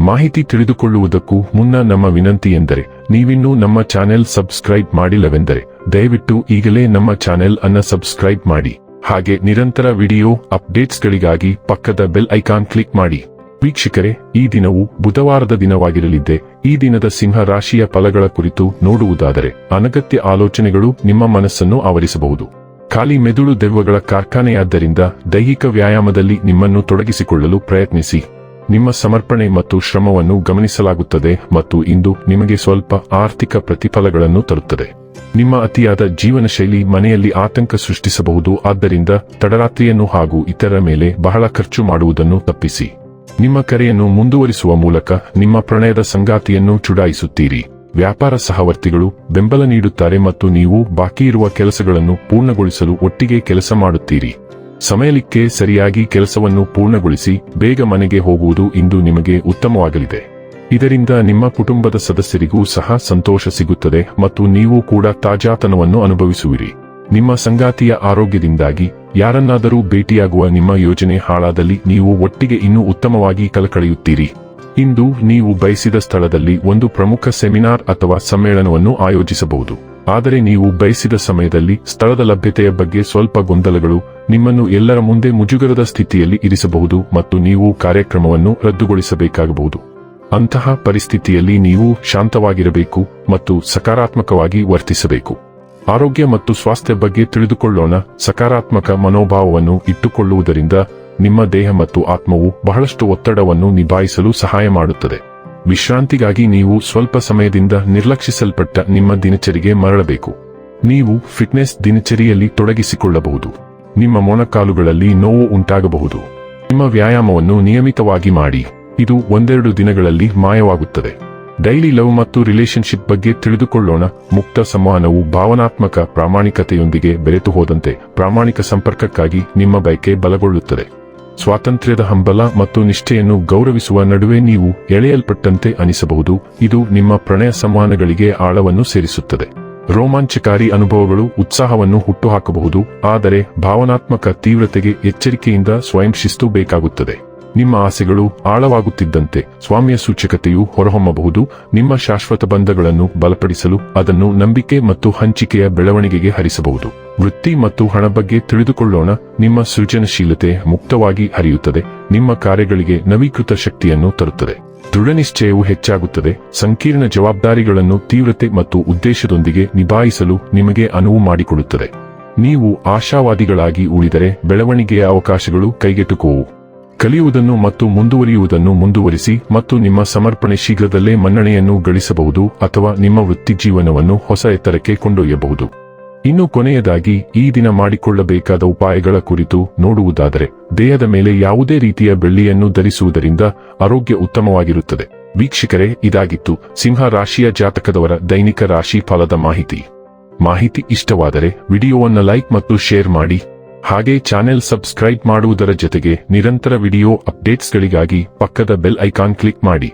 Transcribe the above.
ಮಾಹಿತಿ ತಿಳಿದುಕೊಳ್ಳುವುದಕ್ಕೂ ಮುನ್ನ ನಮ್ಮ ವಿನಂತಿ ಎಂದರೆ, ನೀವಿನ್ನೂ ನಮ್ಮ ಚಾನೆಲ್ ಸಬ್ಸ್ಕ್ರೈಬ್ ಮಾಡಿಲ್ಲವೆಂದರೆ, ದಯವಿಟ್ಟು ಈಗಲೇ ನಮ್ಮ ಚಾನೆಲ್ ಅನ್ನ ಸಬ್ಸ್ಕ್ರೈಬ್ ಮಾಡಿ. ಹಾಗೆ ನಿರಂತರ ವಿಡಿಯೋ ಅಪ್ಡೇಟ್ಸ್ಗಳಿಗಾಗಿ ಪಕ್ಕದ ಬೆಲ್ ಐಕಾನ್ ಕ್ಲಿಕ್ ಮಾಡಿ. ವೀಕ್ಷಕರೇ, ಈ ದಿನವು ಬುಧವಾರದ ದಿನವಾಗಿರಲಿದ್ದೆ, ಈ ದಿನದ ಸಿಂಹ ರಾಶಿಯ ಫಲಗಳ ಕುರಿತು ನೋಡುವುದಾದರೆ, ಅನಗತ್ಯ ಆಲೋಚನೆಗಳು ನಿಮ್ಮ ಮನಸ್ಸನ್ನು ಆವರಿಸಬಹುದು. ಖಾಲಿ ಮೆದುಳು ದೆವ್ವಗಳ ಕಾರ್ಖಾನೆಯಾದ್ದರಿಂದ ದೈಹಿಕ ವ್ಯಾಯಾಮದಲ್ಲಿ ನಿಮ್ಮನ್ನು ತೊಡಗಿಸಿಕೊಳ್ಳಲು ಪ್ರಯತ್ನಿಸಿ. ನಿಮ್ಮ ಸಮರ್ಪಣೆ ಮತ್ತು ಶ್ರಮವನ್ನು ಗಮನಿಸಲಾಗುತ್ತದೆ ಮತ್ತು ಇಂದು ನಿಮಗೆ ಸ್ವಲ್ಪ ಆರ್ಥಿಕ ಪ್ರತಿಫಲಗಳನ್ನು ತರುತ್ತದೆ. ನಿಮ್ಮ ಅತಿಯಾದ ಜೀವನ ಶೈಲಿ ಮನೆಯಲ್ಲಿ ಆತಂಕ ಸೃಷ್ಟಿಸಬಹುದು, ಆದ್ದರಿಂದ ತಡರಾತ್ರಿಯನ್ನು ಹಾಗೂ ಇತರ ಮೇಲೆ ಬಹಳ ಖರ್ಚು ಮಾಡುವುದನ್ನು ತಪ್ಪಿಸಿ. ನಿಮ್ಮ ಕರೆಯನ್ನು ಮುಂದುವರಿಸುವ ಮೂಲಕ ನಿಮ್ಮ ಪ್ರಣಯದ ಸಂಗಾತಿಯನ್ನು ಚುಡಾಯಿಸುತ್ತೀರಿ. ವ್ಯಾಪಾರ ಸಹವರ್ತಿಗಳು ಬೆಂಬಲ ನೀಡುತ್ತಾರೆ ಮತ್ತು ನೀವು ಬಾಕಿ ಇರುವ ಕೆಲಸಗಳನ್ನು ಪೂರ್ಣಗೊಳಿಸಲು ಒಟ್ಟಿಗೆ ಕೆಲಸ ಮಾಡುತ್ತೀರಿ. ಸಮಯಲಿಕ್ಕೆ ಸರಿಯಾಗಿ ಕೆಲಸವನ್ನು ಪೂರ್ಣಗೊಳಿಸಿ ಬೇಗ ಮನೆಗೆ ಹೋಗುವುದು ಇಂದು ನಿಮಗೆ ಉತ್ತಮವಾಗಲಿದೆ. ಇದರಿಂದ ನಿಮ್ಮ ಕುಟುಂಬದ ಸದಸ್ಯರಿಗೂ ಸಹ ಸಂತೋಷ ಸಿಗುತ್ತದೆ ಮತ್ತು ನೀವು ಕೂಡ ತಾಜಾತನವನ್ನು ಅನುಭವಿಸುವಿರಿ. ನಿಮ್ಮ ಸಂಗಾತಿಯ ಆರೋಗ್ಯದಿಂದಾಗಿ ಯಾರನ್ನಾದರೂ ಭೇಟಿಯಾಗುವ ನಿಮ್ಮ ಯೋಜನೆ ಹಾಳಾದಲ್ಲಿ ನೀವು ಒಟ್ಟಿಗೆ ಇನ್ನೂ ಉತ್ತಮವಾಗಿ ಕಲಕಳೆಯುತ್ತೀರಿ ಇಂದು ನೀವು ಬಯಸಿದ ಸ್ಥಳದಲ್ಲಿ ಒಂದು ಪ್ರಮುಖ ಸೆಮಿನಾರ್ ಅಥವಾ ಸಮ್ಮೇಳನವನ್ನು ಆಯೋಜಿಸಬಹುದು. ಆದರೆ ನೀವು ಬಯಸಿದ ಸಮಯದಲ್ಲಿ ಸ್ಥಳದ ಲಭ್ಯತೆಯ ಬಗ್ಗೆ ಸ್ವಲ್ಪ ಗೊಂದಲಗಳು ನಿಮ್ಮನ್ನು ಎಲ್ಲರ ಮುಂದೆ ಮುಜುಗರದ ಸ್ಥಿತಿಯಲ್ಲಿ ಇರಿಸಬಹುದು ಮತ್ತು ನೀವು ಕಾರ್ಯಕ್ರಮವನ್ನು ರದ್ದುಗೊಳಿಸಬೇಕಾಗಬಹುದು. ಅಂತಹ ಪರಿಸ್ಥಿತಿಯಲ್ಲಿ ನೀವು ಶಾಂತವಾಗಿರಬೇಕು ಮತ್ತು ಸಕಾರಾತ್ಮಕವಾಗಿ ವರ್ತಿಸಬೇಕು. ಆರೋಗ್ಯ ಮತ್ತು ಸ್ವಾಸ್ಥ್ಯ ಬಗ್ಗೆ ತಿಳಿದುಕೊಳ್ಳೋಣ. ಸಕಾರಾತ್ಮಕ ಮನೋಭಾವವನ್ನು ಇಟ್ಟುಕೊಳ್ಳುವುದರಿಂದ ನಿಮ್ಮ ದೇಹ ಮತ್ತು ಆತ್ಮವು ಬಹಳಷ್ಟು ಒತ್ತಡವನ್ನು ನಿಭಾಯಿಸಲು ಸಹಾಯ ಮಾಡುತ್ತದೆ. ವಿಶ್ರಾಂತಿಗಾಗಿ ನೀವು ಸ್ವಲ್ಪ ಸಮಯದಿಂದ ನಿರ್ಲಕ್ಷಿಸಲ್ಪಟ್ಟ ನಿಮ್ಮ ದಿನಚರಿಗೆ ಮರಳಬೇಕು. ನೀವು ಫಿಟ್ನೆಸ್ ದಿನಚರಿಯಲ್ಲಿ ತೊಡಗಿಸಿಕೊಳ್ಳಬಹುದು. ನಿಮ್ಮ ಮೊಣಕಾಲುಗಳಲ್ಲಿ ನೋವು ಉಂಟಾಗಬಹುದು. ನಿಮ್ಮ ವ್ಯಾಯಾಮವನ್ನು ನಿಯಮಿತವಾಗಿ ಮಾಡಿ. ಇದು ಒಂದೆರಡು ದಿನಗಳಲ್ಲಿ ಮಾಯವಾಗುತ್ತದೆ. ಡೈಲಿ ಲವ್ ಮತ್ತು ರಿಲೇಶನ್ಶಿಪ್ ಬಗ್ಗೆ ತಿಳಿದುಕೊಳ್ಳೋಣ. ಮುಕ್ತ ಸಂವಹನವು ಭಾವನಾತ್ಮಕ ಪ್ರಾಮಾಣಿಕತೆಯೊಂದಿಗೆ ಬೆರೆತು ಹೋದಂತೆ ಪ್ರಾಮಾಣಿಕ ಸಂಪರ್ಕಕ್ಕಾಗಿ ನಿಮ್ಮ ಬಯಕೆ ಬಲಗೊಳ್ಳುತ್ತದೆ. ಸ್ವಾತಂತ್ರ್ಯದ ಹಂಬಲ ಮತ್ತು ನಿಷ್ಠೆಯನ್ನು ಗೌರವಿಸುವ ನಡುವೆ ನೀವು ಎಳೆಯಲ್ಪಟ್ಟಂತೆ ಅನಿಸಬಹುದು. ಇದು ನಿಮ್ಮ ಪ್ರಣಯ ಸಂವಹನಗಳಿಗೆ ಆಳವನ್ನು ಸೇರಿಸುತ್ತದೆ. ರೋಮಾಂಚಕಾರಿ ಅನುಭವಗಳು ಉತ್ಸಾಹವನ್ನು ಹುಟ್ಟುಹಾಕಬಹುದು, ಆದರೆ ಭಾವನಾತ್ಮಕ ತೀವ್ರತೆಗೆ ಎಚ್ಚರಿಕೆಯಿಂದ ಸ್ವಯಂ ಶಿಸ್ತು ಬೇಕಾಗುತ್ತದೆ. ನಿಮ್ಮ ಆಸೆಗಳು ಆಳವಾಗುತ್ತಿದ್ದಂತೆ ಸ್ವಾಮ್ಯ ಸೂಚಕತೆಯು ಹೊರಹೊಮ್ಮಬಹುದು. ನಿಮ್ಮ ಶಾಶ್ವತ ಬಂಧಗಳನ್ನು ಬಲಪಡಿಸಲು ಅದನ್ನು ನಂಬಿಕೆ ಮತ್ತು ಹಂಚಿಕೆಯ ಬೆಳವಣಿಗೆಗೆ ಹರಿಸಬಹುದು. ವೃತ್ತಿ ಮತ್ತು ಹಣ ಬಗ್ಗೆ ತಿಳಿದುಕೊಳ್ಳೋಣ. ನಿಮ್ಮ ಸೃಜನಶೀಲತೆ ಮುಕ್ತವಾಗಿ ಹರಿಯುತ್ತದೆ ನಿಮ್ಮ ಕಾರ್ಯಗಳಿಗೆ ನವೀಕೃತ ಶಕ್ತಿಯನ್ನು ತರುತ್ತದೆ. ದೃಢನಿಶ್ಚಯವು ಹೆಚ್ಚಾಗುತ್ತದೆ. ಸಂಕೀರ್ಣ ಜವಾಬ್ದಾರಿಗಳನ್ನು ತೀವ್ರತೆ ಮತ್ತು ಉದ್ದೇಶದೊಂದಿಗೆ ನಿಭಾಯಿಸಲು ನಿಮಗೆ ಅನುವು ಮಾಡಿಕೊಡುತ್ತದೆ. ನೀವು ಆಶಾವಾದಿಗಳಾಗಿ ಉಳಿದರೆ ಬೆಳವಣಿಗೆಯ ಅವಕಾಶಗಳು ಕೈಗೆಟುಕುವು ಕಲಿಯುವುದನ್ನು ಮತ್ತು ಮುಂದುವರಿಯುವುದನ್ನು ಮುಂದುವರಿಸಿ ಮತ್ತು ನಿಮ್ಮ ಸಮರ್ಪಣೆ ಶೀಘ್ರದಲ್ಲೇ ಮನ್ನಣೆಯನ್ನು ಗಳಿಸಬಹುದು ಅಥವಾ ನಿಮ್ಮ ವೃತ್ತಿಜೀವನವನ್ನು ಹೊಸ ಎತ್ತರಕ್ಕೆ ಕೊಂಡೊಯ್ಯಬಹುದು. ಇನ್ನು ಕೊನೆಯದಾಗಿ ಈ ದಿನ ಮಾಡಿಕೊಳ್ಳಬೇಕಾದ ಉಪಾಯಗಳ ಕುರಿತು ನೋಡುವುದಾದರೆ, ದೇಹದ ಮೇಲೆ ಯಾವುದೇ ರೀತಿಯ ಬೆಳ್ಳಿಯನ್ನು ಧರಿಸುವುದರಿಂದ ಆರೋಗ್ಯ ಉತ್ತಮವಾಗಿರುತ್ತದೆ. ವೀಕ್ಷಕರೇ, ಇದಾಗಿತ್ತು ಸಿಂಹ ರಾಶಿಯ ಜಾತಕದವರ ದೈನಿಕ ರಾಶಿ ಫಲದ ಮಾಹಿತಿ. ಮಾಹಿತಿ ಇಷ್ಟವಾದರೆ ವಿಡಿಯೋವನ್ನು ಲೈಕ್ ಮತ್ತು ಶೇರ್ ಮಾಡಿ. ಹಾಗೆ ಚಾನೆಲ್ ಸಬ್ಸ್ಕ್ರೈಬ್ ಮಾಡುವುದರ ಜೊತೆಗೆ ನಿರಂತರ ವಿಡಿಯೋ ಅಪ್ಡೇಟ್ಸ್ಗಳಿಗಾಗಿ ಪಕ್ಕದ ಬೆಲ್ ಐಕಾನ್ ಕ್ಲಿಕ್ ಮಾಡಿ.